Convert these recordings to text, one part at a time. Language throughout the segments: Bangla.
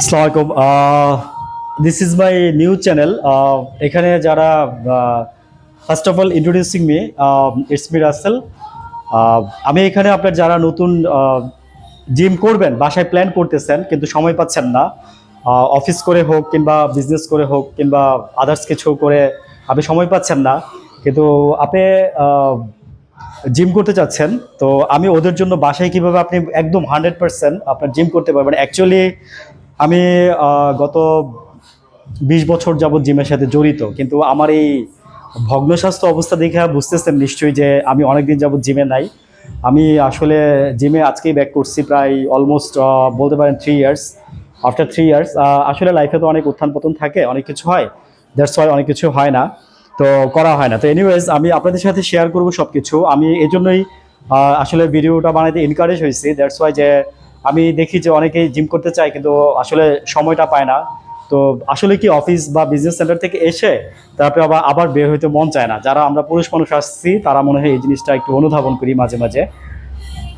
আসসালামাইকুম this is my new channel এখানে যারা first of all introducing me it's me Rasel আমি এখানে আপনার যারা নতুন জিম করবেন, বাসায় প্ল্যান করতেছেন, কিন্তু সময় পাচ্ছেন না অফিস করে হোক কিংবা বিজনেস করে হোক কিংবা আদার্স কিছু করে, আপনি সময় পাচ্ছেন না, কিন্তু আপনি জিম করতে চাচ্ছেন, তো আমি ওদের জন্য বাসায় কীভাবে আপনি একদম হান্ড্রেড পার্সেন্ট আপনার জিম করতে পারবেন। অ্যাকচুয়ালি আমি গত বিশ বছর যাবৎ জিমের সাথে জড়িত, কিন্তু আমার এই ভগ্ন স্বাস্থ্য অবস্থা দেখে বুঝতেছেন নিশ্চয়ই যে আমি অনেকদিন যাবৎ জিমে নাই। আমি আসলে জিমে আজকেই ব্যাক করছি প্রায় অলমোস্ট বলতে পারেন three years after three years আসলে লাইফে তো অনেক উত্থান পতন থাকে, অনেক কিছু হয় দ্যাটস ওয়াই অনেক কিছু হয় না, তো করা হয় না। তো এনিওয়েজ আমি আপনাদের সাথে শেয়ার করব সব কিছু আমি এই জন্যই আসলে ভিডিওটা বানাইতে এনকারেজ হয়েছি দ্যাটস ওয়াই যে আমি দেখি যে অনেকেই জিম করতে চায়, কিন্তু আসলে সময়টা পায় না। তো আসলে কি অফিস বা বিজনেস সেন্টার থেকে এসে তারপরে আবার আবার বের হইতে মন চায় না। যারা আমরা পুরুষ মানুষ আসছি, তারা মনে হয় এই জিনিসটা একটু অনুধাবন করি মাঝে মাঝে।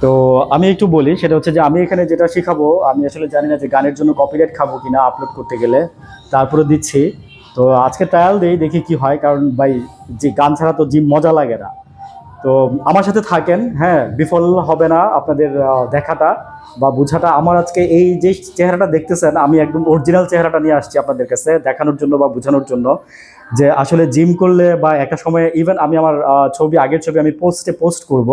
তো আমি একটু বলি, সেটা হচ্ছে যে আমি এখানে যেটা শেখাবো, আমি আসলে জানি না যে গানের জন্য কপিরাইট খাব কি না আপলোড করতে গেলে। তারপরে দিচ্ছি। তো আজকে ট্রায়াল দিই দেখি কি হয়। কারণ ভাই, যে গান ছাড়া তো জিম মজা লাগে না। তো আমার সাথে থাকেন হ্যাঁ বিফল হবে না আপনাদের দেখাটা বা বোঝাটা। আমার আজকে এই যে চেহারাটা দেখতেছেন, আমি একদম অরিজিনাল চেহারাটা নিয়ে আসছি আপনাদের কাছে দেখানোর জন্য বা বোঝানোর জন্য। যে আসলে জিম করলে বা একটা সময়ে ইভেন আমি আমার ছবি, আগের ছবি আমি পোস্টে পোস্ট করব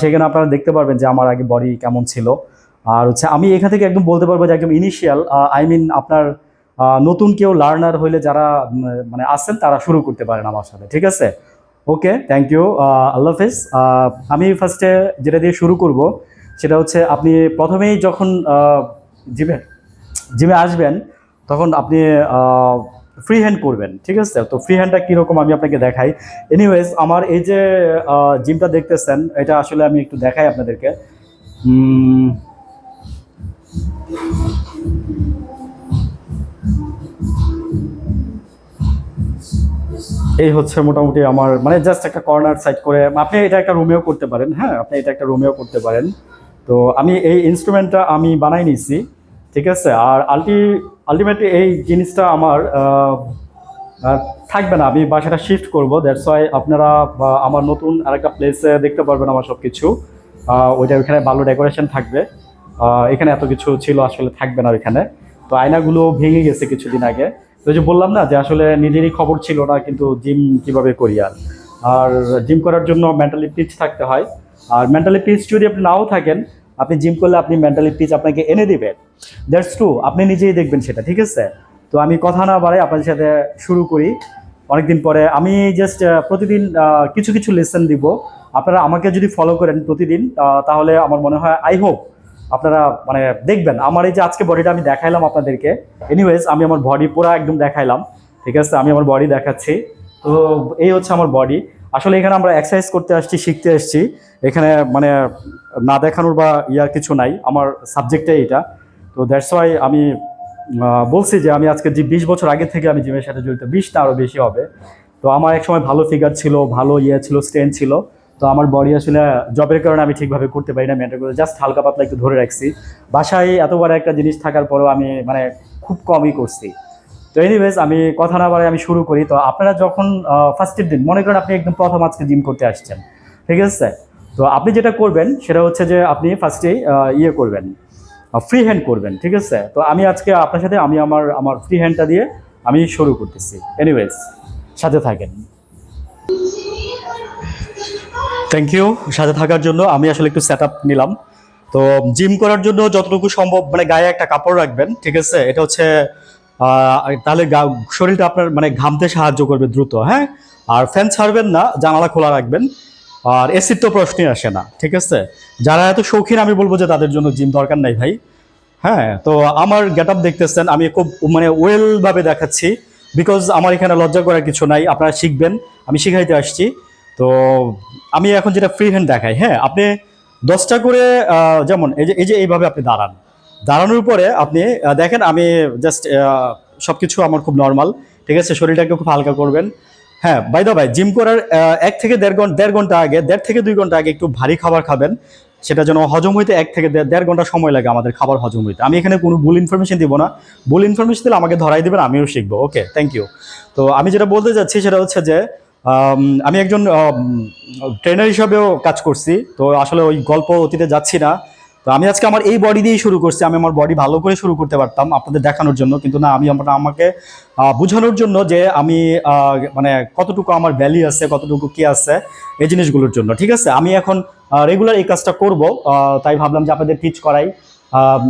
সেখানে আপনারা দেখতে পারবেন যে আমার আগে বডি কেমন ছিল। আর হচ্ছে আমি এখান থেকে একদম বলতে পারব যে একদম ইনিশিয়াল আই মিন আপনার নতুন কেউ লার্নার হইলে যারা মানে আসেন তারা শুরু করতে পারেন আমার সাথে, ঠিক আছে? ওকে থ্যাংক ইউ আল্লাহ হাফিজ। আমি ফার্স্টে যেটা দিয়ে শুরু করব, সেটা হচ্ছে আপনি প্রথমেই যখন জিমে জিমে আসবেন, তখন আপনি ফ্রি হ্যান্ড করবেন, ঠিক আছে? তো ফ্রি হ্যান্ডটা কীরকম আমি আপনাকে দেখাই। এনিওয়েজ আমার এই যে জিমটা দেখতেছেন, এটা আসলে আমি একটু দেখাই আপনাদেরকে। এই হচ্ছে মোটামুটি আমার মানে জাস্ট একটা কর্নার সাইড করে, আপনি এটা একটা রুমেও করতে পারেন হ্যাঁ আপনি এটা একটা রুমেও করতে পারেন। তো আমি এই ইনস্ট্রুমেন্টটা আমি বানাই নিছি, ঠিক আছে? আর আলটি আলটিমেটলি এই জিনিসটা আমার থাকবে না, আমি বাসাটা শিফট করব দ্যাটস ওয়াই আপনারা আমার নতুন আরেকটা প্লেসে দেখতে পারবেন আমার সব কিছু ওইটা ওইখানে ভালো ডেকোরেশন থাকবে। এখানে এত কিছু ছিল, আসলে থাকবে না ওইখানে। তো আয়নাগুলো ভেঙে গেছে কিছুদিন আগে। ওই যে বললাম না যে আসলে নিজেরই খবর ছিল না, কিন্তু জিম কীভাবে করি আর? আর জিম করার জন্য মেন্টালি পিচ থাকতে হয়। আর মেন্টালি পিচ যদি আপনি নাও থাকেন, আপনি জিম করলে আপনি মেন্টালি পিচ আপনাকে এনে দিবেন দ্যাটস ট্রু আপনি নিজেই দেখবেন সেটা, ঠিক আছে? তো আমি কথা না বাড়াই আপনাদের সাথে শুরু করি। অনেকদিন পরে আমি জাস্ট প্রতিদিন কিছু কিছু লেসন দিব। আপনারা আমাকে যদি ফলো করেন প্রতিদিন তাহলে আমার মনে হয় আই হোপ আপনারা মানে দেখবেন। আমার এই যে আজকে বডিটা আমি দেখাইলাম আপনাদেরকে। এনিওয়েজ আমি আমার বডি পুরো একদম দেখাইলাম। ঠিক আছে? আমি আমার বডি দেখাচ্ছি। তো, এই হচ্ছে আমার বডি আসলে এখানে আমরা এক্সারসাইজ করতে আসছি, শিখতে আসছি। এখানে মানে না দেখানোর বা ইয়ার কিছু নাই। আমার সাবজেক্টটাই এটা। তো দ্যাটস ওয়াই আমি বলছি যে আমি আজকে যে বিশ বছর আগে থেকে আমি জিমের সাথে জড়িত বিশটা আরও বেশি হবে। তো আমার এক সময় ভালো ফিগার ছিল, ভালো ইয়ে ছিল স্ট্রেন ছিল। তো আমার বডি আসলে জবের কারণে আমি ঠিকভাবে করতে পারি না মেনটেন করে জাস্ট হালকা পাতলা একটু ধরে রাখছি। বাসায় এত বড় একটা জিনিস থাকার পরেও আমি মানে খুব কমই করছি। তো এনিওয়েজ আমি কথা না বলে আমি শুরু করি। তো আপনারা যখন ফার্স্টের দিন, মনে করেন আপনি একদম প্রথম আজকে জিম করতে আসছেন, ঠিক আছে? তো আপনি যেটা করবেন, সেটা হচ্ছে যে আপনি ফার্স্টেই ইয়ে করবেন ফ্রি হ্যান্ড করবেন, ঠিক আছে? তো আমি আজকে আপনার সাথে, আমি আমার আমার ফ্রি হ্যান্ডটা দিয়ে আমি শুরু করতেছি। এনিওয়েজ সাথে থাকেন। থ্যাংক ইউ সাথে থাকার জন্য আমি আসলে একটু সেট নিলাম। তো জিম করার জন্য যতটুকু সম্ভব মানে গায়ে একটা কাপড় রাখবেন, ঠিক আছে? এটা হচ্ছে তাহলে শরীরটা আপনার মানে ঘামতে সাহায্য করবে দ্রুত হ্যাঁ? আর ফ্যান ছাড়বেন না, জানালা খোলা রাখবেন। আর এসির তো প্রশ্নই আসে না, ঠিক আছে? যারা এত শৌখিন, আমি বলব যে তাদের জন্য জিম দরকার নাই ভাই। হ্যাঁ তো আমার গেট আপ দেখতেছেন, আমি খুব মানে ওয়েলভাবে দেখাচ্ছি। বিকজ আমার এখানে লজ্জা করার কিছু নাই, আপনারা শিখবেন। আমি শিখাইতে আসছি। তো আমি এখন যেটা ফ্রি হ্যান্ড দেখাই হ্যাঁ আপনি দশটা করে যেমন এই যে এই যে এইভাবে আপনি দাঁড়ান। দাঁড়ানোর পরে আপনি দেখেন আমি জাস্ট সব কিছু আমার খুব নর্মাল ঠিক আছে? শরীরটাকে খুব হালকা করবেন। হ্যাঁ বাই দা ভাই জিম করার এক থেকে দেড় ঘণ্টা দেড় ঘণ্টা আগে, দেড় থেকে দুই ঘণ্টা আগে একটু ভারী খাবার খাবেন। সেটা যেন হজম হইতে এক থেকে দেড় ঘণ্টা সময় লাগে আমাদের খাবার হজম হইতে। আমি এখানে কোনো ভুল ইনফরমেশন দিব না। ভুল ইনফরমেশন দিলে আমাকে ধরাই দেবেন, আমিও শিখব। ওকে থ্যাংক ইউ তো আমি যেটা বলতে যাচ্ছি সেটা হচ্ছে যে আম, একজন ট্রেনার হিসাবেও কাজ করছি তো আসলে ওই গল্প অতীতে যাচ্ছি না। তো আমি আজকে আমার এই বডি দিয়েই শুরু করছি আমি আমার বডি ভালো করে শুরু করতে পারতাম আপনাদের দেখানোর জন্য কিন্তু না আমি আমার আমাকে বোঝানোর জন্য যে আমি মানে কতটুকু আমার ভ্যালি আছে কতটুকু কি আছে এই জিনিসগুলোর জন্য ঠিক আছে? আমি এখন রেগুলার এই কাজটা করব তাই ভাবলাম যে আপনাদের টিচ করাই।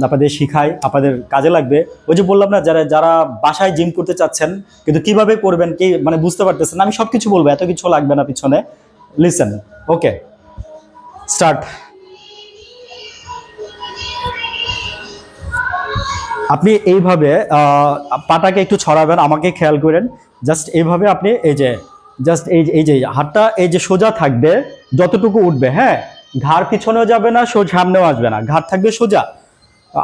আপনাদের শিখাই আপনাদের কাজে লাগবে। ওই যে বললাম না, যারা যারা বাসায় জিম করতে চাচ্ছেন, কিন্তু কীভাবে করবেন, কি মানে বুঝতে পারতেছেন আমি সব কিছু বলব, এত কিছু লাগবে না পিছনে। লিসেন ওকে স্টার্ট আপনি এইভাবে পাটাকে একটু ছড়াবেন, আমাকে খেয়াল করেন। জাস্ট এইভাবে আপনি এই যে জাস্ট এই এই যে, হাতটা এই যে সোজা থাকবে, যতটুকু উঠবে হ্যাঁ? ঘাড় পিছনেও যাবে না সামনেও আসবে না। ঘাড় থাকবে সোজা।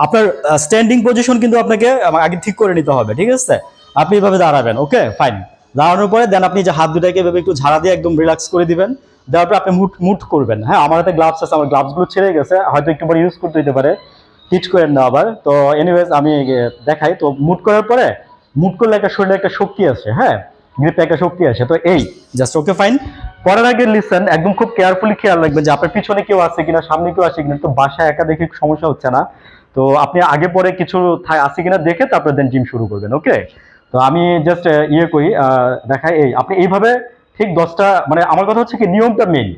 আপনার স্ট্যান্ডিং পজিশন কিন্তু আপনাকে আগে ঠিক করে নিতে হবে, ঠিক আছে? আপনি এইভাবে দাঁড়াবেন ওকে ফাইন দাঁড়ানোর পরে দেন আপনি যে হাত দুটাকে এভাবে একটু ঝাড়া দিয়ে একদম রিল্যাক্স করে দিবেন, দেওয়ার পর আপনি মুট মুট করবেন। হ্যাঁ আমার হাতে গ্লাভস আছে, আমার গ্লাভসগুলো ছেড়ে গেছে, হয়তো একটু পরে ইউজ করতে হতে পারে টিচ করেন না আবার। তো এনিওয়েজ আমি দেখাই, তো মুট করার পরে মুট করলে একটা শরীরে একটা শক্তি আসে হ্যাঁ? গ্রিপে একটা শক্তি আসে, তো এই জাস্ট ওকে ফাইন পরের আগে লিসেন একদম খুব কেয়ারফুলি খেয়াল রাখবেন যে আপনার পিছনে কেউ আছে কিনা, সামনে কেউ আছে কিনা তো বাসায় একা দেখে সমস্যা হচ্ছে না। তো আপনি আগে পরে কিছু আছে কিনা দেখে তারপরে দেন জিম শুরু করবেন ওকে তো আমি জাস্ট ইয়ে করি দেখাই এই, আপনি এইভাবে ঠিক দশটা মানে আমার কথা হচ্ছে কি, নিয়মটা মেন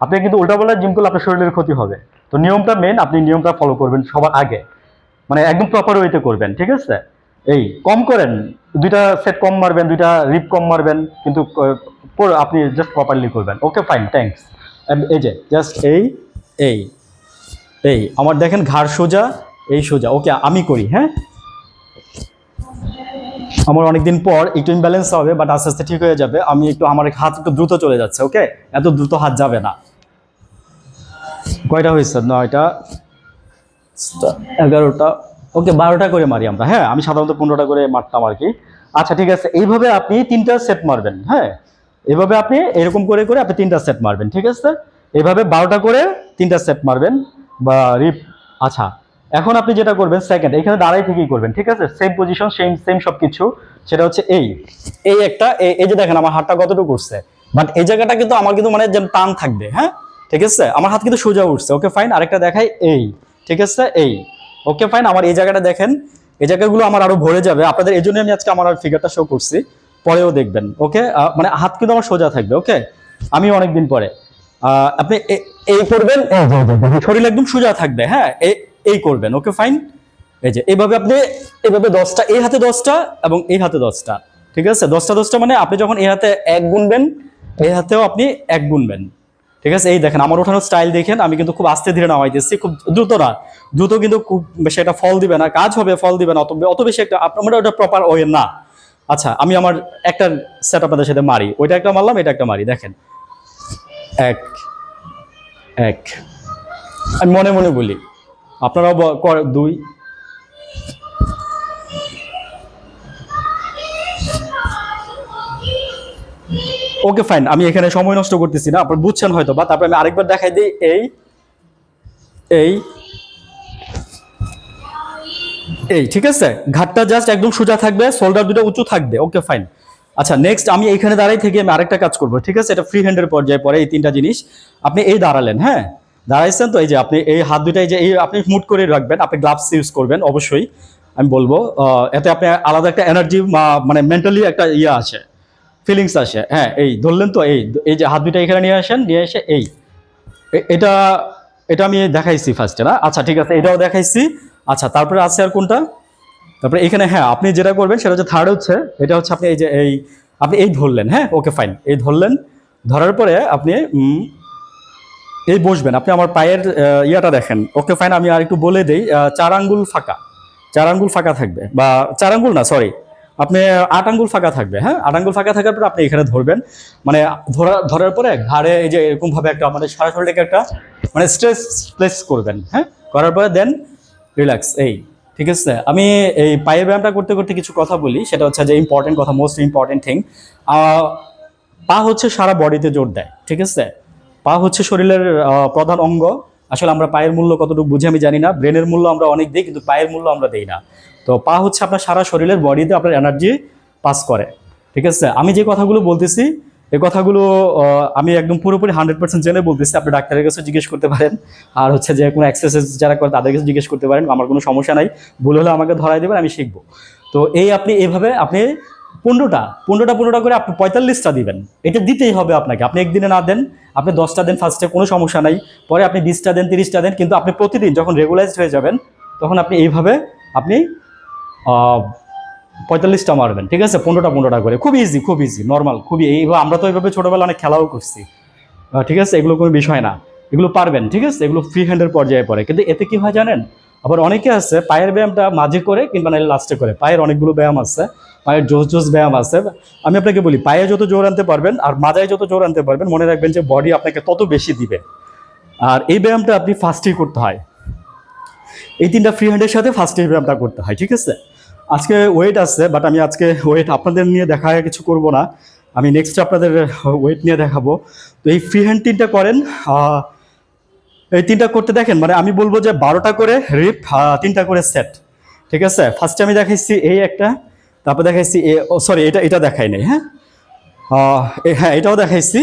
আপনি কিন্তু উল্টাপাল্টা জিম করলে আপনার শরীরের ক্ষতি হবে। তো নিয়মটা মেন আপনি নিয়মটা ফলো করবেন সবার আগে। মানে একদম প্রপার ওয়েতে করবেন, ঠিক আছে? এই, কম করেন, দুইটা সেট কম মারবেন, দুইটা রিপ কম মারবেন, কিন্তু আপনি জাস্ট প্রপারলি করবেন। ওকে ফাইন থ্যাঙ্কস এই যে জাস্ট এই এই এই, আমার দেখেন ঘাড় সোজা এই সোজা, ওকে আমি করি হ্যাঁ? আমার অনেকদিন পর একটু ইমব্যালেন্স হবে বাট আস্তে আস্তে ঠিক হয়ে যাবে। আমি একটু, আমার হাত একটু দ্রুত চলে যাচ্ছে, ওকে? এত দ্রুত হাত যাবে না। কয়টা হয়েছে? নয়টা এগারোটা, ওকে, বারোটা করে মারি আমরা হ্যাঁ? আমি সাধারণত পনেরোটা করে মারতাম আর কি। আচ্ছা ঠিক আছে, এইভাবে আপনি তিনটা সেট মারবেন হ্যাঁ? এইভাবে আপনি এরকম করে করে আপনি তিনটা সেট মারবেন, ঠিক আছে? এইভাবে বারোটা করে তিনটা সেট মারবেন, বা রিপ আচ্ছা এখন আপনি যেটা করবেন সেকেন্ড এখানে দাঁড়াই থেকেই করবেন ঠিক আছে? সেম পজিশন সেম সেম সব কিছু সেটা হচ্ছে এই এই একটা এই- যে দেখেন আমার হাতটা কতটুকু উঠছে? বাট এই জায়গাটা কিন্তু আমার কিন্তু মানে যেন টান থাকবে হ্যাঁ? ঠিক আছে? আমার হাত কিন্তু সোজা উঠছে ওকে ফাইন আরেকটা দেখাই এই ঠিক আছে? এই ওকে ফাইন আমার এই জায়গাটা দেখেন এই জায়গাগুলো আমার আরও ভরে যাবে। আপনাদের এই জন্য আমি আজকে আমার ফিগারটা শো করছি। পরেও দেখবেন ওকে মানে হাত কিন্তু আমার সোজা থাকবে ওকে আমি অনেকদিন পরে। আহ, আপনি এই করবেন এই যে, এই যে, দেখেন, শরীর একদম সোজা থাকবে হ্যাঁ? এই- করবেন ওকে ফাইন এই যে এইভাবে আপনি এইভাবে দশটা, এই হাতে দশটা এবং এই হাতে দশটা, ঠিক আছে? দশটা দশটা মানে আপনি যখন এই হাতে এক গুনবেন, এই হাতেও আপনি এক গুনবেন, ঠিক আছে? এই দেখেন, আমার ওঠানোর স্টাইল দেখেন, আমি কিন্তু খুব আস্তে ধীরে নামাইতেছি খুব দ্রুত না। দ্রুত কিন্তু খুব বেশি একটা ফল দিবে না, কাজ হবে, ফল দিবে না, অত অত বেশি একটা আপনার ওটা প্রপার ওয়ে না। আচ্ছা আমি আমার একটা সেট আপনাদের সাথে মারি, ওইটা একটা মারলাম, এটা একটা মারি, দেখেন। এক এক, আমি মনে মনে বলি আপনারাও দুই। ওকে ফাইন আমি এখানে সময় নষ্ট করতেছি না, আপনার বুঝছেন হয়তো বা তারপরে আমি আরেকবার দেখাই দিই, এই এই এই, ঠিক আছে? ঘাটটা জাস্ট একদম সোজা থাকবে শোল্ডার দুটো উঁচু থাকবে ওকে ফাইন আচ্ছা নেক্সট আমি এখানে দাঁড়াই থেকে আমি আরেকটা কাজ করব, ঠিক আছে? এটা ফ্রি হ্যান্ডের পর্যায়ে পরে এই তিনটা জিনিস। আপনি এই দাঁড়ালেন হ্যাঁ? দাঁড়াইছেন তো, এই যে আপনি এই হাত দুটাই যে এই আপনি মুট করে রাখবেন, আপনি গ্লাভস ইউজ করবেন, অবশ্যই। আমি বলব এতে আপনি আলাদা একটা এনার্জি মানে মেন্টালি একটা ইয়ে আছে ফিলিংস আসে। হ্যাঁ এই ধরলেন তো, এই এই যে হাত দুইটা এখানে নিয়ে আসেন, নিয়ে এসে এই। এটা এটা আমি দেখাইছি ফার্স্টে না? আচ্ছা ঠিক আছে, এটাও দেখাইছি। আচ্ছা তারপরে আছে আর কোনটা? তারপরে এখানে হ্যাঁ আপনি যেটা করবেন, সেটা হচ্ছে থার্ড হচ্ছে। এটা হচ্ছে আপনি এই যে এই, আপনি এই ধরলেন হ্যাঁ ওকে ফাইন এই ধরলেন। ধরার পরে আপনি এই বসবেন, আপনি আমার পায়ের ইয়াটা দেখেন। ওকে ফাইন আমি আর একটু বলে দেই চার আঙ্গুল ফাঁকা। চার আঙ্গুল ফাঁকা থাকবে, বা চার আঙ্গুল না সরি আপনি আট আঙ্গুল ফাঁকা থাকবে হ্যাঁ? আট আঙ্গুল ফাঁকা থাকার পর আপনি এখানে ধরবেন। মানে ধরা, ধরার পরে ঘাড়ে এই যে এরকমভাবে একটা মানে সারা শরীরটাকে একটা মানে স্ট্রেস প্লেস করবেন হ্যাঁ? করার পরে দেন রিল্যাক্স এই, ঠিক আছে? আমি এই পায়ের ব্যায়ামটা করতে করতে কিছু কথা বলি, সেটা হচ্ছে যে ইম্পর্টেন্ট কথা মোস্ট ইম্পর্টেন্ট থিং পা হচ্ছে সারা বডিতে জোর দেয়, ঠিক আছে? পা হচ্ছে শরীরের প্রধান অঙ্গ। আসলে আমরা পায়ের মূল্য কতটুকু বুঝি আমি জানি না। ব্রেনের মূল্য আমরা অনেক দিই, কিন্তু পায়ের মূল্য আমরা দিই না। তো পা হচ্ছে আপনার সারা শরীরের বডিতে আপনার এনার্জি পাস করে। ঠিক আছে? আমি যে কথাগুলো বলতেছি, এই কথাগুলো আমি একদম পুরোপুরি হান্ড্রেড পার্সেন্ট জেনে বলতেছি। আপনি ডাক্তারের কাছে জিজ্ঞেস করতে পারেন। আর হচ্ছে যে কোনো এক্সারসাইজ যারা করে তাদের কাছে জিজ্ঞেস করতে পারেন। আমার কোনো সমস্যা নাই। ভুল হলে আমাকে ধরাই দেবেন, আমি শিখব। তো এই আপনি এইভাবে আপনি পনেরোটা পনেরোটা পনেরোটা করে আপনি পঁয়তাল্লিশটা দিবেন। এটা দিতেই হবে আপনাকে। আপনি একদিনে না দেন, আপনি দশটা দেন ফার্স্টে কোনো সমস্যা নাই। পরে আপনি বিশটা দেন, তিরিশটা দেন, কিন্তু আপনি প্রতিদিন যখন রেগুলাইজড হয়ে যাবেন, তখন আপনি এইভাবে আপনি পঁয়তাল্লিশটা মারবেন। ঠিক আছে? পনেরোটা পনেরোটা করে। খুব ইজি খুব ইজি নর্মাল খুবই এইভাবে আমরা তো এইভাবে ছোটোবেলা অনেক খেলাও করছি। ঠিক আছে? এগুলো কোনো বিষয় না। এগুলো পারবেন, ঠিক আছে? এগুলো ফ্রি হ্যান্ডের পর্যায়ে পড়ে। কিন্তু এতে কি হয় জানেন? আবার অনেকে আছে, পায়ের ব্যায়ামটা মাঝে করে কিংবা নাহলে লাস্টে করে। পায়ের অনেকগুলো ব্যায়াম আছে, পায়ের জোস জোস ব্যায়াম আছে। আমি আপনাকে বলি, পায়ে যত জোর আনতে পারবেন আর মাজায় যত জোর আনতে পারবেন, মনে রাখবেন যে বডি আপনাকে তত বেশি দিবে। আর এই ব্যায়ামটা আপনি ফার্স্টেই করতে হয়। এই তিনটা ফ্রি হ্যান্ডের সাথে ফার্স্ট এই ব্যায়ামটা করতে হয়, ঠিক আছে? আজকে ওয়েট আছে বাট আমি আজকে ওয়েট আপনাদের নিয়ে দেখা কিছু করব না। আমি নেক্সট আপনাদের ওয়েট নিয়ে দেখাবো। তো এই ফ্রি হ্যান্ড তিনটা করেন এই তিনটা করতে দেখেন মানে আমি বলব যে বারোটা করে রিপ তিনটা করে সেট, ঠিক আছে? ফার্স্টে আমি দেখাইছি এই একটা, তারপর দেখাইছি এ সরি এটা এটা দেখাই নাই হ্যাঁ? হ্যাঁ এটাও দেখাইছি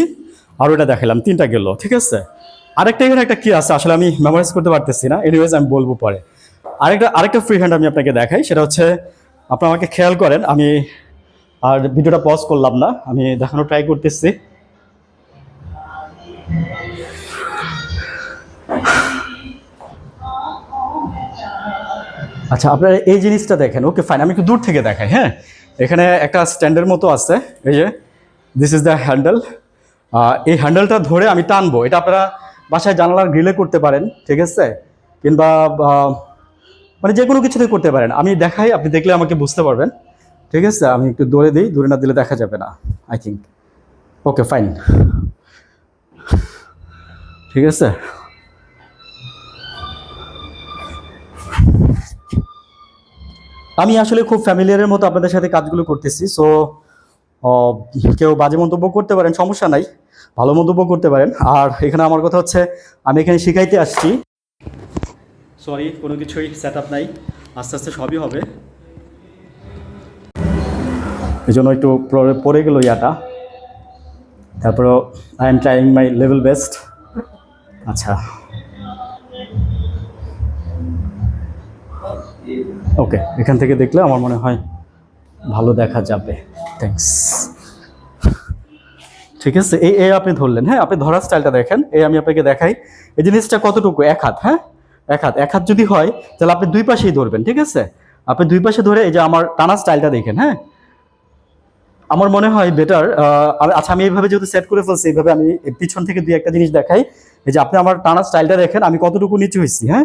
আর ওটা দেখাইলাম, তিনটা গেল, ঠিক আছে? আরেকটা এখানে একটা কি আছে, আসলে আমি মেমোরাইজ করতে পারতেছি না এনিওয়েজ আমি বলব পরে। আরেকটা আরেকটা ফ্রি হ্যান্ড আমি আপনাকে দেখাই, সেটা হচ্ছে আপনি আমাকে খেয়াল করেন, আমি আর ভিডিওটা পজ করলাম না, আমি দেখানো ট্রাই করতেছি। আচ্ছা আপনারা এই জিনিসটা দেখেন। ওকে ফাইন আমি একটু দূর থেকে দেখাই হ্যাঁ? এখানে একটা স্ট্যান্ডের মতো আছে, এই যে দিস ইজ দ্য হ্যান্ডেল এই হ্যান্ডেলটা ধরে আমি টানবো। এটা আপনারা বাসায় জানালার গ্রিলে করতে পারেন, ঠিক আছে? কিংবা মানে যে কোনো কিছুতে করতে পারেন। আমি দেখাই, আপনি দেখলে আমাকে বুঝতে পারবেন। ঠিক আছে? আমি একটু দৌড়ে দিই দূরে না দিলে দেখা যাবে না আই থিঙ্ক ওকে ফাইন ঠিক আছে? আমি আসলে খুব ফ্যামিলিয়ারের মতো আপনাদের সাথে কাজগুলো করতেছি সো কেউ বাজে মন্তব্য করতে পারেন সমস্যা নাই ভালো মন্তব্য করতে পারেন। আর এখানে আমার কথা হচ্ছে আমি এখানে শিখাইতে আসছি। সরি কোনো কিছুই সেট আপ নাই আস্তে আস্তে সবই হবে। এই জন্য একটু পরে- পড়ে গেল ইয়াটা। তারপরও I am trying my level best আচ্ছা। ওকে, এখান থেকে দেখলে আমার মনে হয় ভালো দেখা যাবে। থ্যাঙ্কস ঠিক আছে, এই এই আপনি ধরলেন হ্যাঁ আপনি ধরার স্টাইলটা দেখেন, এই আমি আপনাকে দেখাই। এই জিনিসটা কতটুকু? এক হাত হ্যাঁ? এক হাত এক হাত যদি হয়, তাহলে আপনি দুই পাশেই ধরবেন, ঠিক আছে? আপনি দুই পাশে ধরে এই যে আমার টানা স্টাইলটা দেখেন হ্যাঁ? আমার মনে হয় বেটার আচ্ছা আমি এইভাবে যেহেতু সেট করে ফেলছি, এইভাবে আমি পিছন থেকে দুই একটা জিনিস দেখাই। এই যে আপনি আমার টানা স্টাইলটা দেখেন, আমি কতটুকু নিচু হয়েছি হ্যাঁ?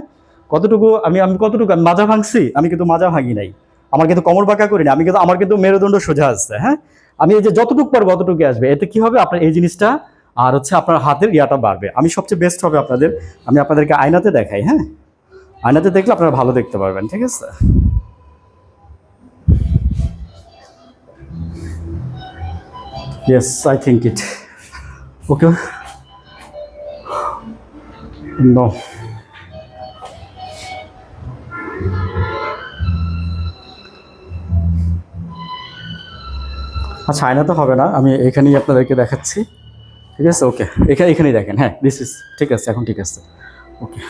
কতটুকু আমি আমি কতটুকু, আমি মাজা ভাঙছি? আমি কিন্তু মাজা ভাঙি নাই। আমার কিন্তু কমর বাঁকা করিনি, আমি কিন্তু, আমার কিন্তু মেরুদণ্ড সোজা আসছে হ্যাঁ? আমি এই যে যতটুকু পারব অতটুকু আসবে। এতে কি হবে? আপনার এই জিনিসটা, আর হচ্ছে আপনার হাতের ইয়াটা বাড়বে। আমি সবচেয়ে বেস্ট হবে আপনাদের, আমি আপনাদেরকে আয়নাতে দেখাই হ্যাঁ? আয়নাতে দেখলে আপনারা ভালো দেখতে পারবেন, ঠিক আছে? I think it. Okay. No. আচ্ছা আয়না তো হবে না, আমি এখানেই আপনাদেরকে দেখাচ্ছি। ঠিক আছে? ওকে এখানে এখানেই দেখেন হ্যাঁ দিস ইস ঠিক আছে, এখন ঠিক আছে। ওকে